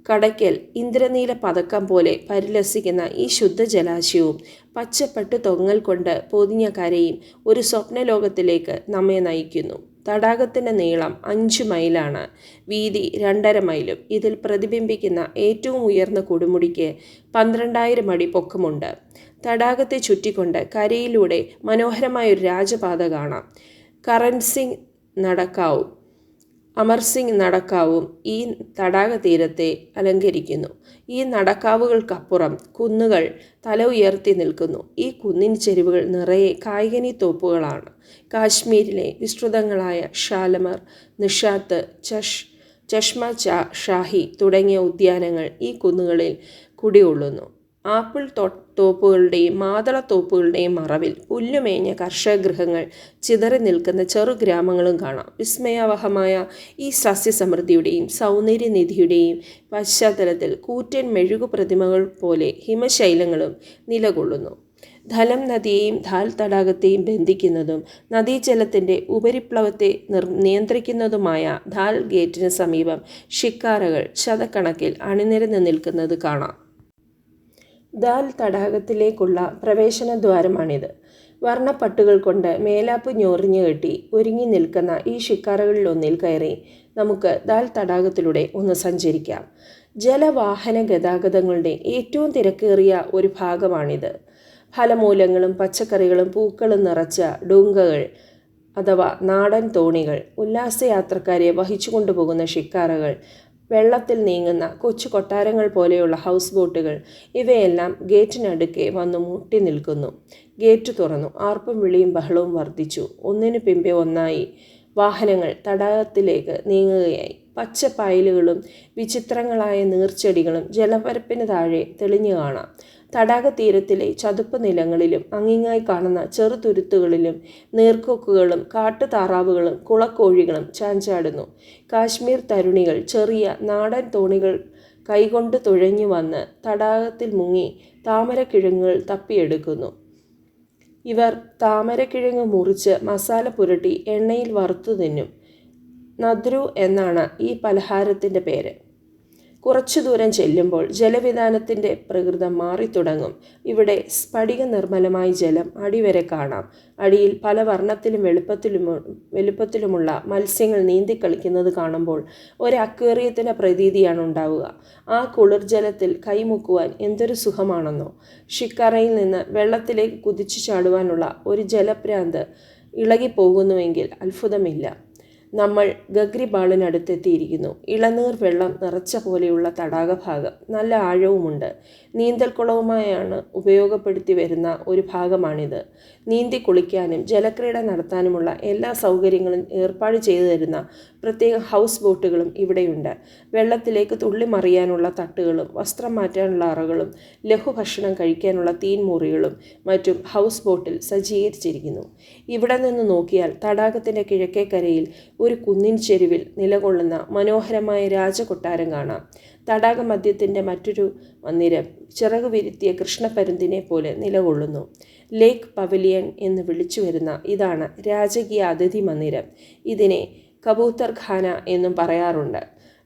കടയ്ക്കൽ ഇന്ദ്രനീല പതക്കം പോലെ പരിലസിക്കുന്ന ഈ ശുദ്ധ ജലാശയവും പച്ചപ്പട്ട് തൊങ്ങൽ കൊണ്ട് പൊതിഞ്ഞ കരയും ഒരു സ്വപ്നലോകത്തിലേക്ക് നമ്മെ നയിക്കുന്നു. തടാകത്തിന്റെ നീളം അഞ്ച് മൈലാണ്. വീതി രണ്ടര മൈലും. ഇതിൽ പ്രതിബിംബിക്കുന്ന ഏറ്റവും ഉയർന്ന കൊടുമുടിക്ക് പന്ത്രണ്ടായിരം അടി പൊക്കമുണ്ട്. തടാകത്തെ ചുറ്റിക്കൊണ്ട് കരയിലൂടെ മനോഹരമായൊരു രാജപാത കാണാം. കറൻസിങ് നടക്കാവും. അമർ സിംഗ് നടക്കാവും ഈ തടാക തീരത്തെ അലങ്കരിക്കുന്നു. ഈ നടക്കാവുകൾക്കപ്പുറം കുന്നുകൾ തല ഉയർത്തി നിൽക്കുന്നു. ഈ കുന്നിൻ ചെരുവുകൾ നിറയെ കായികനി തോപ്പുകളാണ്. കാശ്മീരിലെ വിസ്തൃതങ്ങളായ ഷാലമർ നിഷാത്ത് ചഷ് ചഷ്മ ഷാഹി തുടങ്ങിയ ഉദ്യാനങ്ങൾ ഈ കുന്നുകളിൽ കുടികൊള്ളുന്നു. ആപ്പിൾ തോപ്പുകളുടെയും മാതളത്തോപ്പുകളുടെയും മറവിൽ പുല്ലുമേഞ്ഞ കർഷകഗൃഹങ്ങൾ ചിതറി നിൽക്കുന്ന ചെറു ഗ്രാമങ്ങളും കാണാം. വിസ്മയാവഹമായ ഈ സസ്യസമൃദ്ധിയുടെയും സൗന്ദര്യനിധിയുടെയും പശ്ചാത്തലത്തിൽ കൂറ്റൻ മെഴുകു പ്രതിമകൾ പോലെ ഹിമശൈലങ്ങളും നിലകൊള്ളുന്നു. ധലം നദിയെയും ധാൽ തടാകത്തെയും ബന്ധിക്കുന്നതും നദീജലത്തിന്റെ ഉപരിപ്ലവത്തെ നിർ നിയന്ത്രിക്കുന്നതുമായ ധാൽ ഗേറ്റിന് സമീപം ഷിക്കാറകൾ ശതക്കണക്കിൽ അണിനിരന്ന് നിൽക്കുന്നത് കാണാം. ദാൽ തടാകത്തിലേക്കുള്ള പ്രവേശന ദ്വാരമാണിത് വർണപ്പട്ടുകൾ കൊണ്ട് മേലാപ്പ് ഞൊറിഞ്ഞു കെട്ടി ഒരുങ്ങി നിൽക്കുന്ന ഈ ഷിക്കാറകളിലൊന്നിൽ കയറി നമുക്ക് ദാൽ തടാകത്തിലൂടെ ഒന്ന് സഞ്ചരിക്കാം. ജലവാഹന ഗതാഗതങ്ങളുടെ ഏറ്റവും തിരക്കേറിയ ഒരു ഭാഗമാണിത്. ഫലമൂലങ്ങളും പച്ചക്കറികളും പൂക്കളും നിറച്ച ഡൂങ്കകൾ അഥവാ നാടൻ തോണികൾ ഉല്ലാസയാത്രക്കാരെ വഹിച്ചു കൊണ്ടുപോകുന്ന ഷിക്കാറകൾ വെള്ളത്തിൽ നീങ്ങുന്ന കൊച്ചു കൊട്ടാരങ്ങൾ പോലെയുള്ള ഹൗസ് ബോട്ടുകൾ ഇവയെല്ലാം ഗേറ്റിനടുക്കെ വന്നു മുട്ടി നിൽക്കുന്നു. ഗേറ്റ് തുറന്നു. ആർപ്പും വിളിയും ബഹളവും വർദ്ധിച്ചു. ഒന്നിനു പിമ്പെ ഒന്നായി വാഹനങ്ങൾ തടാകത്തിലേക്ക് നീങ്ങുകയായി. പച്ച പായലുകളും വിചിത്രങ്ങളായ നീർച്ചെടികളും ജലപരപ്പിന് താഴെ തെളിഞ്ഞു കാണാം. തടാകതീരത്തിലെ ചതുപ്പ് നിലങ്ങളിലും അങ്ങിങ്ങായി കാണുന്ന ചെറുതുരുത്തുകളിലും നീർക്കൊക്കുകളും കാട്ടുതാറാവുകളും കുളക്കോഴികളും ചാഞ്ചാടുന്നു. കാശ്മീർ തരുണികൾ ചെറിയ നാടൻ തോണികൾ കൈകൊണ്ട് തുഴഞ്ഞു വന്ന് തടാകത്തിൽ മുങ്ങി താമരക്കിഴങ്ങുകൾ തപ്പിയെടുക്കുന്നു. ഇവർ താമരക്കിഴങ്ങ് മുറിച്ച് മസാല പുരട്ടി എണ്ണയിൽ വറുത്തു തിന്നും. നദ്രു എന്നാണ് ഈ പലഹാരത്തിന്റെ പേര്. കുറച്ചു ദൂരം ചെല്ലുമ്പോൾ ജലവിധാനത്തിന്റെ പ്രകൃതം മാറിത്തുടങ്ങും. ഇവിടെ സ്ഫടിക നിർമ്മലമായ ജലം അടിവരെ കാണാം. അടിയിൽ പല വർണത്തിലും വെളുപ്പത്തിലും വലുപ്പത്തിലുമുള്ള മത്സ്യങ്ങൾ നീന്തി കളിക്കുന്നത് കാണുമ്പോൾ ഒരു അക്വേറിയത്തിന്റെ പ്രതീതിയാണ് ഉണ്ടാവുക. ആ കുളിർ ജലത്തിൽ കൈമുക്കുവാൻ എന്തൊരു സുഖമാണെന്നോ. ഷിക്കറയിൽ നിന്ന് വെള്ളത്തിലേക്ക് കുതിച്ചു ചാടുവാനുള്ള ഒരു ജലപ്രാന്ത് ഇളകിപ്പോകുന്നുവെങ്കിൽ അത്ഭുതമില്ല. നമ്മൾ ഗഗ്രിബാളിനടുത്തെത്തിയിരിക്കുന്നു. ഇളനീർ വെള്ളം നിറച്ച പോലെയുള്ള തടാകഭാഗം. നല്ല ആഴവുമുണ്ട്. നീന്തൽക്കുളവുമായാണ് ഉപയോഗപ്പെടുത്തി വരുന്ന ഒരു ഭാഗമാണിത്. നീന്തി കുളിക്കാനും ജലക്രീഡ നടത്താനുമുള്ള എല്ലാ സൗകര്യങ്ങളും ഏർപ്പാട് ചെയ്തു തരുന്ന പ്രത്യേക ഹൗസ് ബോട്ടുകളും ഇവിടെയുണ്ട്. വെള്ളത്തിലേക്ക് തുള്ളിമറിയാനുള്ള തട്ടുകളും വസ്ത്രം മാറ്റാനുള്ള അറകളും ലഘുഭക്ഷണം കഴിക്കാനുള്ള തീൻമുറികളും മറ്റും ഹൗസ് ബോട്ടിൽ സജ്ജീകരിച്ചിരിക്കുന്നു. ഇവിടെ നിന്ന് നോക്കിയാൽ തടാകത്തിന്റെ കിഴക്കേക്കരയിൽ ഒരു കുന്നിൻ ചെരുവിൽ നിലകൊള്ളുന്ന മനോഹരമായ രാജകൊട്ടാരം കാണാം. തടാകമധ്യത്തിന്റെ മറ്റൊരു മന്ദിരം ചിറകു വിരുത്തിയ കൃഷ്ണപരുന്തിനെ പോലെ നിലകൊള്ളുന്നു. ലേക്ക് പവലിയൻ എന്ന് വിളിച്ചു വരുന്ന ഇതാണ് രാജകീയ അതിഥി മന്ദിരം. ഇതിനെ കബൂത്തർ ഖാന എന്നും പറയാറുണ്ട്.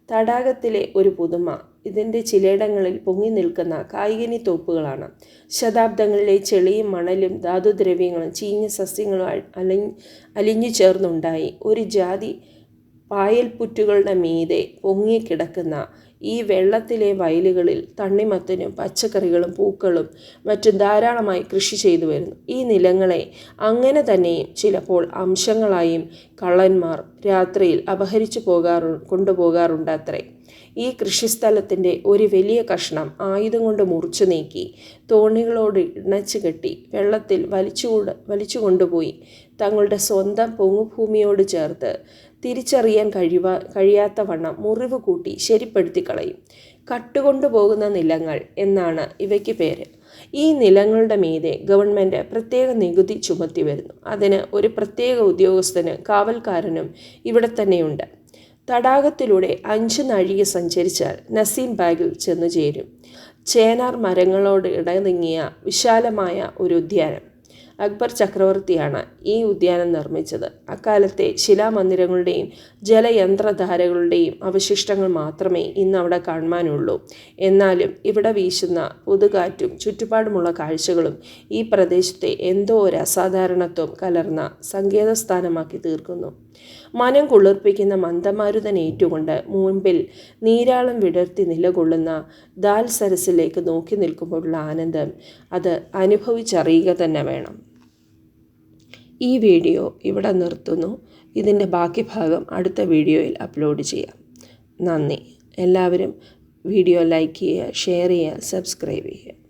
തടാകത്തിലെ ഒരു പുതുമ ഇതിന്റെ ചിലയിടങ്ങളിൽ പൊങ്ങി നിൽക്കുന്ന കായികനി തോപ്പുകളാണ്. ശതാബ്ദങ്ങളിലെ ചെളിയും മണലും ധാതുദ്രവ്യങ്ങളും ചീഞ്ഞ സസ്യങ്ങളും അലി അലിഞ്ഞു ചേർന്നുണ്ടായി. ഒരു ജാതി പായൽപുറ്റുകളുടെ മീതെ പൊങ്ങിക്കിടക്കുന്ന ഈ വെള്ളത്തിലെ വയലുകളിൽ തണ്ണിമത്തനും പച്ചക്കറികളും പൂക്കളും മറ്റും ധാരാളമായി കൃഷി ചെയ്തു വരുന്നു. ഈ നിലങ്ങളെ അങ്ങനെ തന്നെയും ചിലപ്പോൾ അംശങ്ങളായും കള്ളന്മാർ രാത്രിയിൽ അപഹരിച്ചു പോകാറു കൊണ്ടുപോകാറുണ്ട് അത്രേ ഈ കൃഷിസ്ഥലത്തിന്റെ ഒരു വലിയ കഷ്ണം ആയുധം കൊണ്ട് മുറിച്ചു നീക്കി തോണികളോട് ഇണച്ചു കെട്ടി വെള്ളത്തിൽ വലിച്ചു വലിച്ചു കൊണ്ടുപോയി തങ്ങളുടെ സ്വന്തം പൊങ്ങുഭൂമിയോട് ചേർത്ത് തിരിച്ചറിയാൻ കഴിവ കഴിയാത്ത വണ്ണം മുറിവ് കൂട്ടി ശരിപ്പെടുത്തി കളയും. കട്ടുകൊണ്ടുപോകുന്ന നിലങ്ങൾ എന്നാണ് ഇവയ്ക്ക് പേര്. ഈ നിലങ്ങളുടെ മീതെ ഗവൺമെന്റ് പ്രത്യേക നികുതി ചുമത്തി വരുന്നു. അതിന് ഒരു പ്രത്യേക ഉദ്യോഗസ്ഥന് കാവൽക്കാരനും ഇവിടെ തന്നെയുണ്ട്. തടാകത്തിലൂടെ അഞ്ച് നാഴിക സഞ്ചരിച്ചാൽ നസീം ബാഗിൽ ചെന്നു ചേരും. ചേനാർ മരങ്ങളോട് ഇടനീങ്ങിയ വിശാലമായ ഒരു ഉദ്യാനം. അക്ബർ ചക്രവർത്തിയാണ് ഈ ഉദ്യാനം നിർമ്മിച്ചത്. അക്കാലത്തെ ശിലാമന്ദിരങ്ങളുടെയും ജലയന്ത്രധാരകളുടെയും അവശിഷ്ടങ്ങൾ മാത്രമേ ഇന്ന് അവിടെ കാണുവാനുള്ളൂ. എന്നാലും ഇവിടെ വീശുന്ന പുതുകാറ്റും ചുറ്റുപാടുമുള്ള കാഴ്ചകളും ഈ പ്രദേശത്തെ എന്തോ ഒരു അസാധാരണത്വം കലർന്ന സങ്കേതസ്ഥാനമാക്കി തീർക്കുന്നു. മനം കുളിർപ്പിക്കുന്ന മന്ദമാരുതൻ ഏറ്റുകൊണ്ട് മുൻപിൽ നീരാളം വിടർത്തി നിലകൊള്ളുന്ന ദാൽ സരസിലേക്ക് നോക്കി നിൽക്കുമ്പോഴുള്ള ആനന്ദം അത് അനുഭവിച്ചറിയുക തന്നെ വേണം. ഈ വീഡിയോ ഇവിടെ നിർത്തുന്നു. ഇതിന്റെ ബാക്കി ഭാഗം അടുത്ത വീഡിയോയിൽ അപ്ലോഡ് ചെയ്യാം. നന്ദി. എല്ലാവരും വീഡിയോ ലൈക്ക് ചെയ്യുക ഷെയർ ചെയ്യുക സബ്സ്ക്രൈബ് ചെയ്യുക.